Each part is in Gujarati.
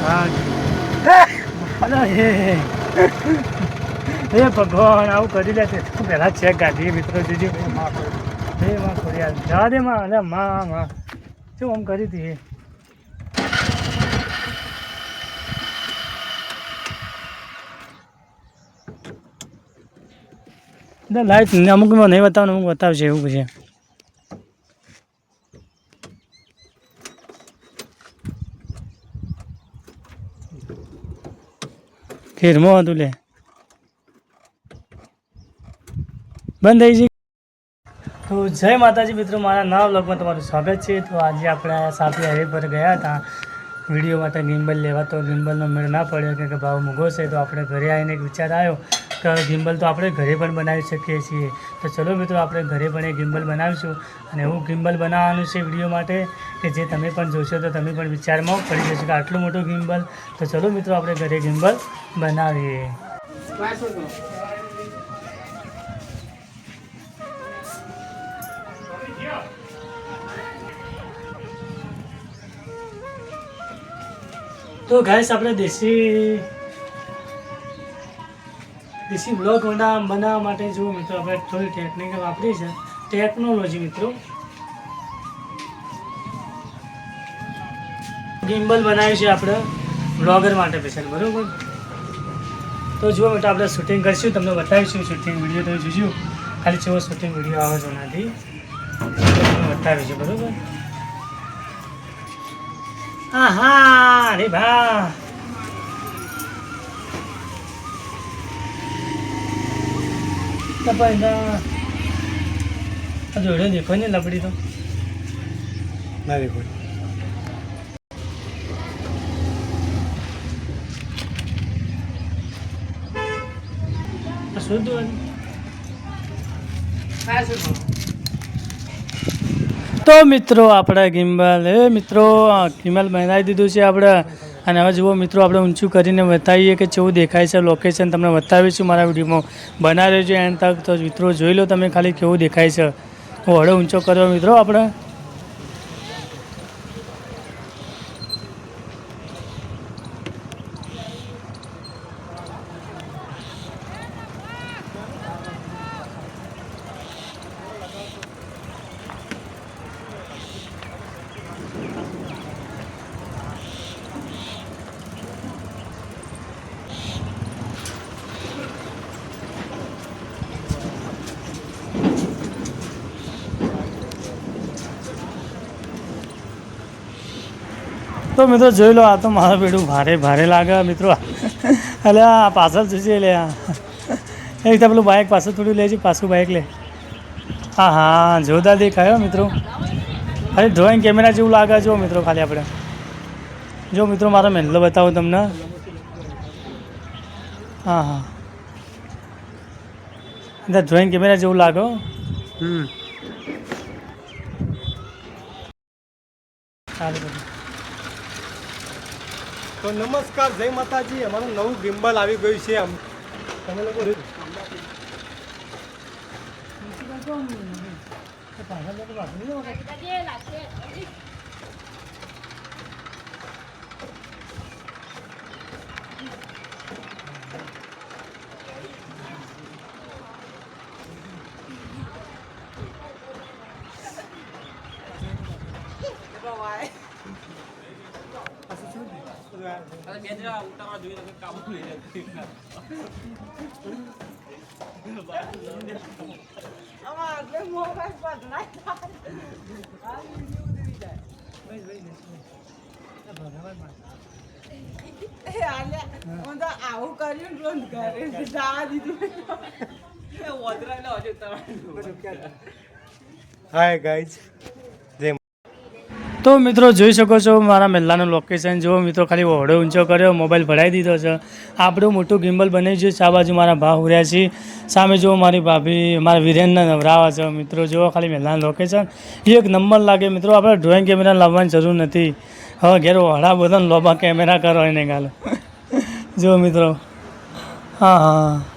હા. ભગવાન, આવું કરી લે તે પહેલા ચેક કાઢીએ મિત્રો જોજો હે માં ખોડિયાર. જવા દે માં અરે માં માં. શું આમ કરી હતી? લાઈટ અમુક નહીં બતાવવાનું, અમુક બતાવશે, એવું છે. ખીરમાં હતું લે. બંધ થઈ ગઈ તો જય માતાજી મિત્રો, મારા નવા બ્લોગમાં તમારું સ્વાગત છે. તો આજે આપણે સાપી હાઈવે પર ગયા હતા. વીડિયો માટે ગિમ્બલ લેવા, તો ગિમ્બલનો મેળ ના પડ્યો કે ભાવ મૂગો છે. તો આપણે ઘરે આવીને એક વિચાર આવ્યો કે ગિમ્બલ તો આપણે ઘરે પણ બનાવી શકીએ છીએ. તો ચલો મિત્રો, આપણે ઘરે પણ એ ગિમ્બલ બનાવીશું અને એવું ગિમ્બલ બનાવવાનું છે વીડિયો માટે, કે જે તમે પણ જોશો તો તમે પણ વિચારમાં પડી જશો કે આટલું મોટું ગિમ્બલ. તો ચલો મિત્રો, આપણે ઘરે ગિમ્બલ બનાવીએ. તો ગાઈસ, આપણે દેશી દેશી બ્લોક બનાવવા માટે જો મિત્રો આપણે થોડી ટેકનિક વાપરી છે. ટેકનોલોજી મિત્રો. ગિમ્બલ બનાવ્યું છે આપણે બ્લોગર માટે સ્પેશિયલ બરાબર? તો જુઓ મિત્રો, આપણે શૂટિંગ કરીશું, તમને બતાવીશું શૂટિંગ વીડિયો તમે જોજો. ખાલી જેવો શૂટિંગ વીડિયો આવે છે એનાથી તમને બતાવીશું, બરાબર? હા હા અરે ભા જોડે દેખો ને લબડી તો ના દેખો આ શું હતું તો મિત્રો, આપણે ગિમ્બલ. એ મિત્રો ગિમ્બલ બનાવી દીધું છે આપણે. અને હવે જુઓ મિત્રો, આપણે ઊંચું કરીને બતાવીએ કે કેવું દેખાય છે લોકેશન તમને બતાવીશું મારા વિડીયોમાં. બનાવ્યો છે એન્ડ તક. તો મિત્રો, જોઈ લો તમે ખાલી કેવું દેખાય છે. હું હળો ઊંચો કર્યો મિત્રો આપણે. તો મિત્રો જોઈ લો આ તો મારું બેડું ભારે ભારે લાગે મિત્રો. એટલે આ પાછળ જોજે લે આ? એ તો પેલું બાઇક પાછું થોડું લેજે પાછું બાઇક લે. હા હા જોરદાર દેખાયો મિત્રો. અરે ડ્રોઈંગ કેમેરા જેવું લાગે જો મિત્રો ખાલી આપણે. જો મિત્રો મારો મહેલો બતાવું તમને. હા હા. અંદર ડ્રોઈંગ કેમેરા જેવું લાગો હમ. ચાલુ. તો નમસ્કાર જય માતાજી. અમારું નવું ગિમ્બલ આવી ગયું છે આમ. તમે લોકો આવું કર્યું રોજ કરે જવા દીધું હાય ગાઈઝ તો મિત્રો જોઈ શકો છો, મારા મહેલાનું લોકેશન જુઓ. મિત્રો ખાલી ઓળો ઊંચો કર્યો મોબાઈલ ભરાઈ દીધો છે. આપણું મોટું ગિમ્બલ બની ગયું છે. આ બાજુ મારા ભાવ ઉર્યા છે. સામે જુઓ મારી ભાભી, મારા વિરેનને નવરાવા છે. મિત્રો જુઓ ખાલી મહેલાનું લોકેશન એક નંબર લાગે. મિત્રો, આપણે ડ્રોઈંગ કેમેરા લાવવાની જરૂર નથી. હવે ઘેર વડા બધા લોબા કેમેરા કરો એને ગાલો. જુઓ મિત્રો. હા હા.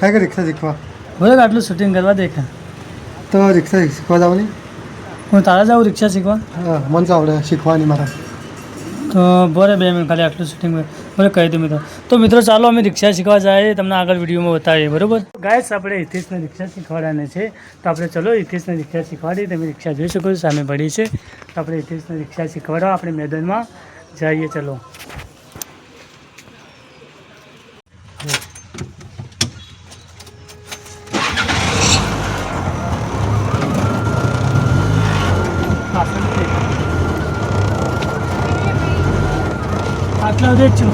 काय का रिक्षा शिकवा? बरं काटलो शूटिंग करवा देख तर रिक्षा शिकवा जाऊ नाही मग तारा जाऊ रिक्षा शिकवा? हा मन चावलं शिकवा आणि मला બોલે બે મિનિટ, ખાલી આટલું શૂટિંગ બોલે કહી દઉં મિત્રો. તો મિત્રો, ચાલો અમે રિક્ષા શીખવા જઈએ તમને આગળ વિડીયોમાં બતાવીએ, બરાબર? ગાયસ આપણે હિતેશને રિક્ષા શીખવાડવાના છે. તો આપણે ચલો હિતેશને રિક્ષા શીખવાડીએ, તમે રિક્ષા જોઈ શકો છો, સામે પડી છે. તો આપણે હિતેશને રિક્ષા શીખવાડવા, આપણે મેદાનમાં જઈએ, ચલો. આટલા સુધી જ છું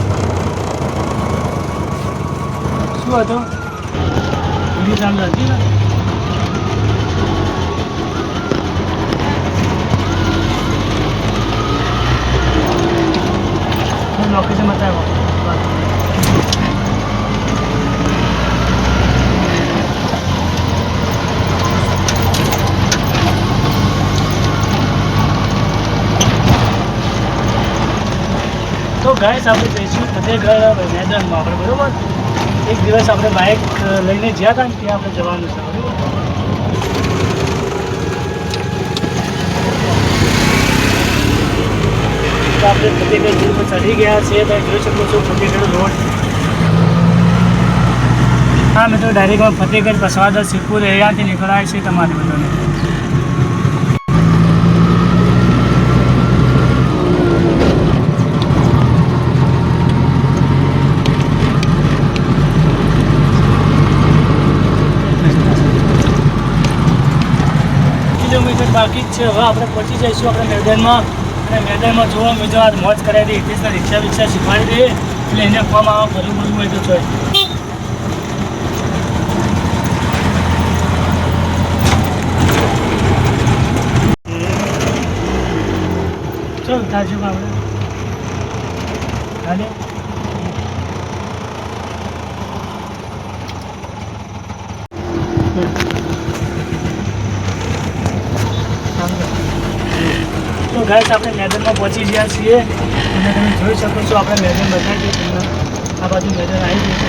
શું હતું બીજી સામે હતી ને લોકેશન બતાવ્યો તો ગાઈસ, આપણે જઈશું ફતેહગઢ મેદાનમાં આપણે, બરાબર? એક દિવસ આપણે બાઇક લઈને જ્યાં હતા ત્યાં આપણે જવાનું છે, બરાબર? તો આપણે ફતેહગઢ રોડ પર ચડી ગયા છીએ, તમે જોઈ શકો છો ફતેહગઢ રોડ. હા મિત્રો ડાયરેક્ટ ફતેહગઢ પસવાદર સિદ્ધપુર એરિયાથી નીકળાય છે તમારે બધાને. બાકી જ છે. હવે આપણે પહોંચી જઈશું આપણે મેદાનમાં. અને મેદાનમાં જોવા મિત્રો આજ મોજ કરાવી દઈએ ઇતિહાસના રિક્ષા વિક્ષા શીખવાડી દઈએ એટલે એને ફોર્મ આવા ભરું ભરું હોય તો છે ચલ તાજુમાં આપણે. હાલે. ગાઈસ, આપણે મેદાનમાં પહોંચી ગયા છીએ. અને તમે જોઈ શકો છો, આપણે મેદાન બતાવીએ તમને. આ બાજુ મેદાન આવી ગયું છે.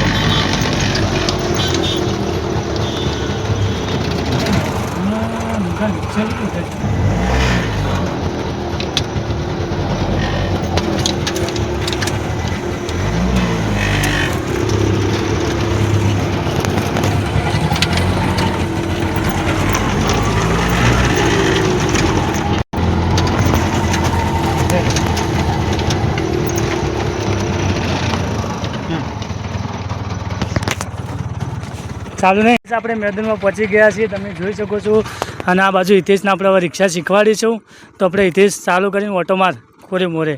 ચાલુ નહીં આપણે મેદાનમાં પહોંચી ગયા છીએ. તમે જોઈ શકો છો. અને આ બાજુ હિતેશને આપણે હવે રિક્ષા શીખવાડીશું તો આપણે હિતેશ ચાલુ કરીને ઓટો માર કોરે મોરે.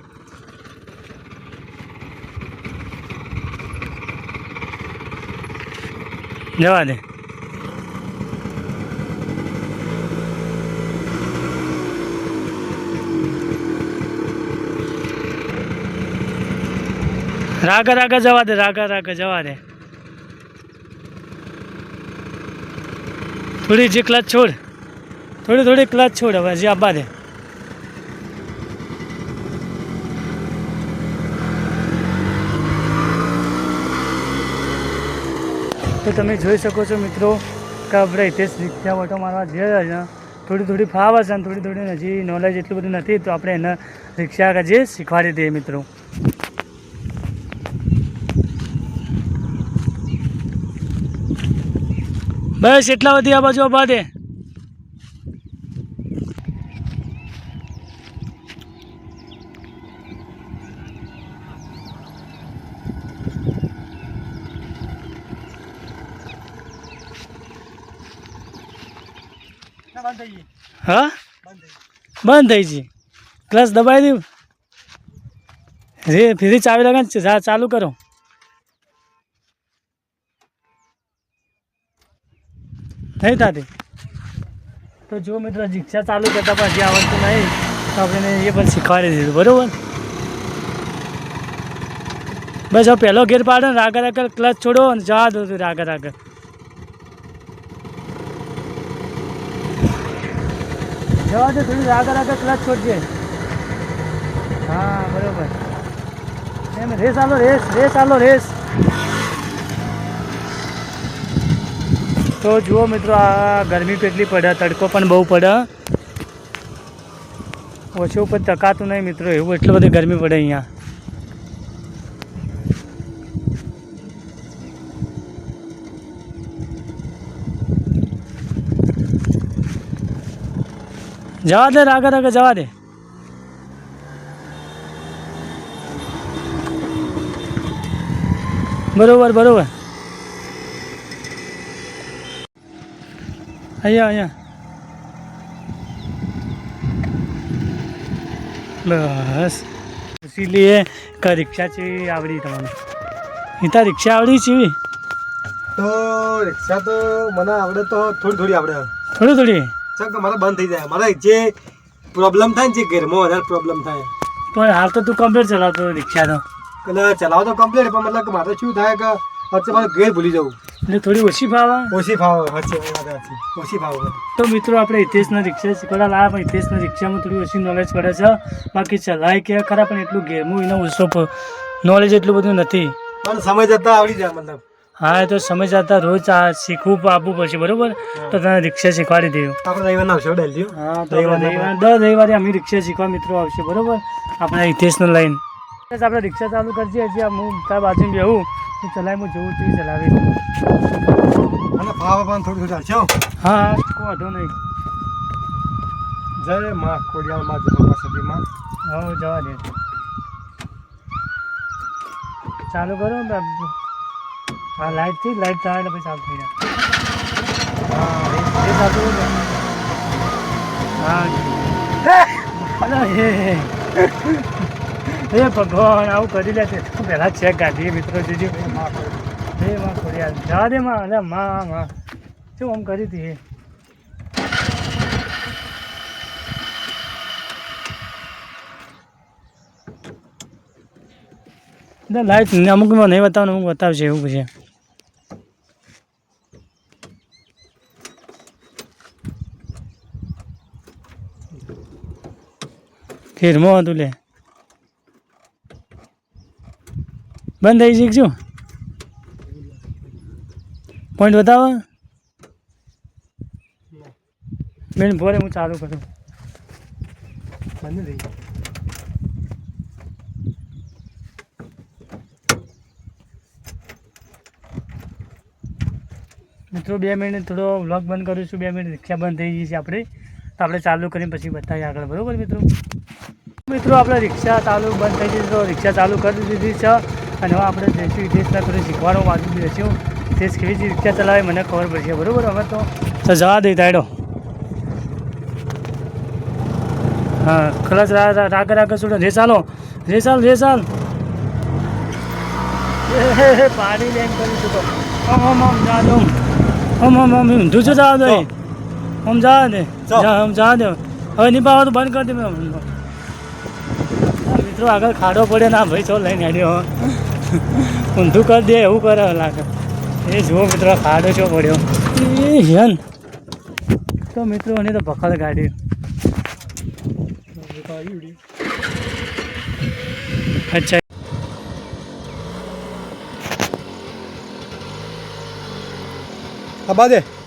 જવા દે. રાગા રાગા જવા દે રાગા રાગા જવા દે. થોડી જે ક્લાસ છોડ. થોડી થોડી ક્લાસ છોડ હવે, હજી આપવા દે તો તમે જોઈ શકો છો મિત્રો કે આપણે હિતેશ રિક્ષા ઓટો મારવા છે. થોડી થોડી ફાવ છે અને થોડી થોડી હજી નોલેજ એટલું બધું નથી, તો આપણે એને રિક્ષા જે શીખવાડી દઈએ મિત્રો. બસ એટલા બધી આ બાજુ આપવા દે હા? બંધ થઈ ગઈ. ક્લચ દબાવી દઉં રે, ફરી ચાવી લગાવી ચાલુ કરો. નહીં થતી તો જો મિત્રો શિક્ષા ચાલુ કરતા પછી જે આવડતું નહીં, તો આપણે એ પણ શીખવાડી દીધું, બરાબર? બસ હવે પહેલો ગેર પાડો ને આગળ આગળ ક્લચ છોડો અને જવા દો તું આગળ આગળ જવા દો, થોડું આગળ આગળ ક્લચ છોડજે. હા, બરાબર. એમ, રેસ આલો, રેસ રેસ આલો, રેસ. તો જુઓ મિત્રો, આ ગરમી કેટલી પડે, તડકો પણ બહુ પડે. ઓછું ઉપર ટકાતું નહીં મિત્રો, એવું એટલી બધી ગરમી પડે અહીંયા. જવા દે આગળ આગળ જવા દે. બરોબર બરોબર. અહીંયા અહીંયા. બસ. ઇસીલીએ ક રિક્ષા છે આવડી તમને. ઈતા રિક્ષા આવડી છે તો રિક્ષા તો મને આવડે તો થોડી થોડી આવડે. થોડી થોડી? ચાલ મારા બંધ થઈ જાય. મારા જે પ્રોબ્લેમ થાય ને જે ઘરમાં વધારે પ્રોબ્લેમ થાય. પણ હાલ તો તું કમ્પ્લેટ ચલાવતો રિક્ષા તો એટલે ચલાવતો તો કમ્પ્લીટ પણ મતલબ મારે શું થાય કે વચ્ચે મારે ઘેર ભૂલી જવું. એટલે થોડી ઓછી ફાવા ઓછી ફાવે હશે. ઓછી ફાવે તો મિત્રો આપણે હિતેશના રિક્ષા શીખવાડા લાવ્યા પણ હિતેશના રિક્ષામાં થોડી ઓછી નોલેજ પડે છે. બાકી ચલાય કે ખરા પણ એટલું ગેમું એનો ઓછો નોલેજ એટલું બધું નથી. પણ સમય જતા આવડી જાય મતલબ. હા તો સમય જતા રોજ આ શીખવું આપવું પડશે બરોબર? તો તને રિક્ષા શીખવાડી દઉં આપણે રવિવારના આવશે ડેલી હા. રવિવાર દર રવિવારે અમે રિક્ષા શીખવા મિત્રો આવશે બરોબર? આપણે ઇતિહાસનું લાઈન બસ આપણે રિક્ષા ચાલુ કરજે હજી હું તારા બાજુ બેહું. હું ચલાવી હું જોઉં છું ચલાવી અને ભાવ પણ થોડું થોડું હા. કોઈ વાંધો નહીં. જય માં ખોડિયાર માં જગન્નાથ સદીમાં. હા જવા દે. ચાલુ કરો ને હા લાઈટથી લાઈટ થાય એટલે પછી ચાલુ થઈ જાય. હા. ચાલુ. હા. અરે હે ભગવાન, આવું કરી લે પહેલા ચેક કાઢીએ મિત્રો જોજો હે માં ખોડિયાર જવા દે માં અરે માં માં. શું આમ કરી હતી લાઈટ અમુકમાં નહીં બતાવવાનું અમુક બતાવશે એવું છે. ફેરમાં હતું લે. બંધ થઈ શીખશું પોઈન્ટ બતાવો. બેન ભોરે હું ચાલુ કરું. બંધ થઈ ગયું. મિત્રો બે મિનિટ થોડો વ્લોગ બંધ કરું છું. બે મિનિટ રિક્ષા બંધ થઈ ગઈ છે આપણે. તો આપણે ચાલુ કરીને પછી બતાવીએ આગળ. બરાબર મિત્રો? મિત્રો આપણે રિક્ષા ચાલુ બંધ થઈ ગઈ તો રિક્ષા ચાલુ કરી દીધી છે. અને હવે આપણે દેશ વિદેશના થોડું શીખવાનું બાજુ બેસ્યું દેશ કેવી રીતે ચલાવે મને ખબર પડશે. બરાબર? હવે તો જવા દે તાડો હા ખલાસ રાગ રાગ છોડો. રે ચાલો રે ચાલ રે ચાલ. એ હે હે પાડી લેન કરી ચૂકો આમ આમ આમ જા દઉં ઓમ આમ આમ ઊંધું છે જવા દે. ઓમ જા દે. ચાલ. જા દે. હવે નહીં પાવા તો બંધ કરી દે. મિત્રો આગળ ખાડો પડે ના ભાઈ છો લઈને હેડ્યો ઊંધું કરી દે, એવું કરે લાગે. એ જુઓ મિત્રો ખાડો છો પડ્યો. એ હેન. તો મિત્રો એને તો ભખડ ગાડી. અચ્છા. હા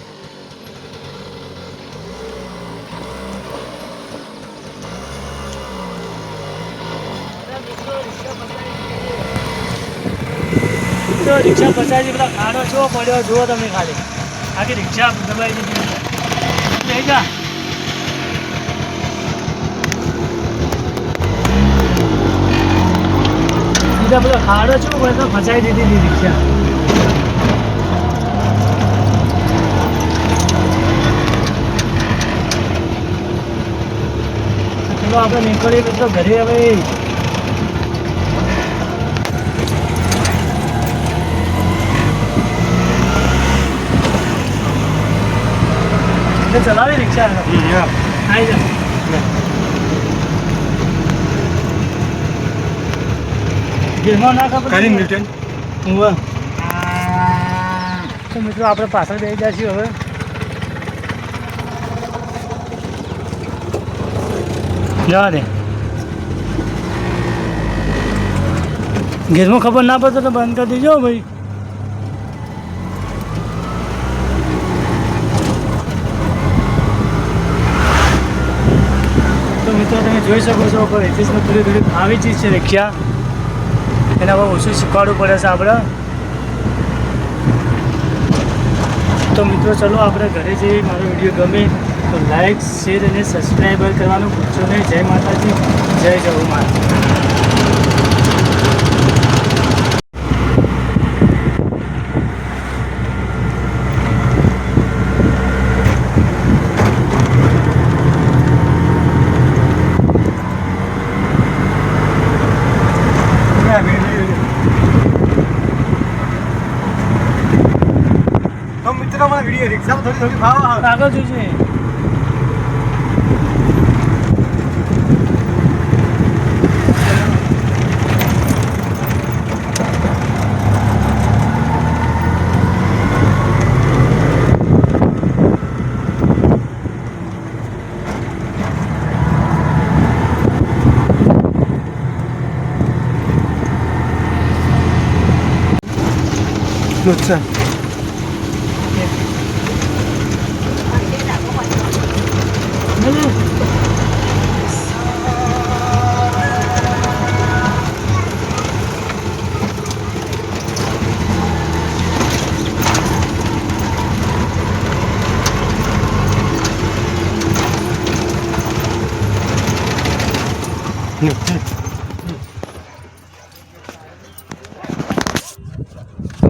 રિક્ષા પચાવી બધા ખાડો છો પડ્યો જુઓ તમે ખાલી. આખી રિક્ષા દબાઈ દીધી લઈ જા. બીજા બધો ખાડો છો પડ્યો તો ફસાઈ દીધી રિક્ષા. ચલો આપણે નીકળીએ મિત્રો ઘરે હવે એટલે ચલાવી રિક્ષા આવી જા. ગેરમાં ના ખબર કરી ન્યૂટન હું તો મિત્રો આપણે પાછળ બેસી જઈશું હવે. જવા દે ગેરમાં ખબર ના પડતો તો બંધ કરી દેજો ભાઈ તો મિત્રો તમે જોઈ શકો છો કે હિતેશને થોડી થોડી આવી ચીજ છે રિક્ષા એના પર ઓછું શીખવાડવું પડે છે આપણે. તો મિત્રો, ચલો આપણે ઘરે જઈએ. મારો વીડિયો ગમે તો લાઈક શેર અને સબસ્ક્રાઈબર કરવાનું ભૂલશો નહીં. જય માતાજી. જય જય માતા તો મિત્રો મને વીડિયો રિક્ષામાં થોડી થોડી ભાવ આવે આગળ જોઈશે અચ્છા તો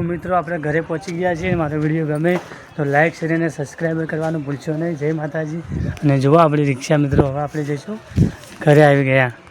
મિત્રો આપણે ઘરે પહોંચી ગયા છીએ. મારો વીડિયો ગમે તો લાઈક, શેર અને સબસ્ક્રાઈબર કરવાનું ભૂલશો નહીં. જય માતાજી. અને જુઓ આપણી રિક્ષા મિત્રો, હવે આપણે જઈશું. ઘરે આવી ગયા.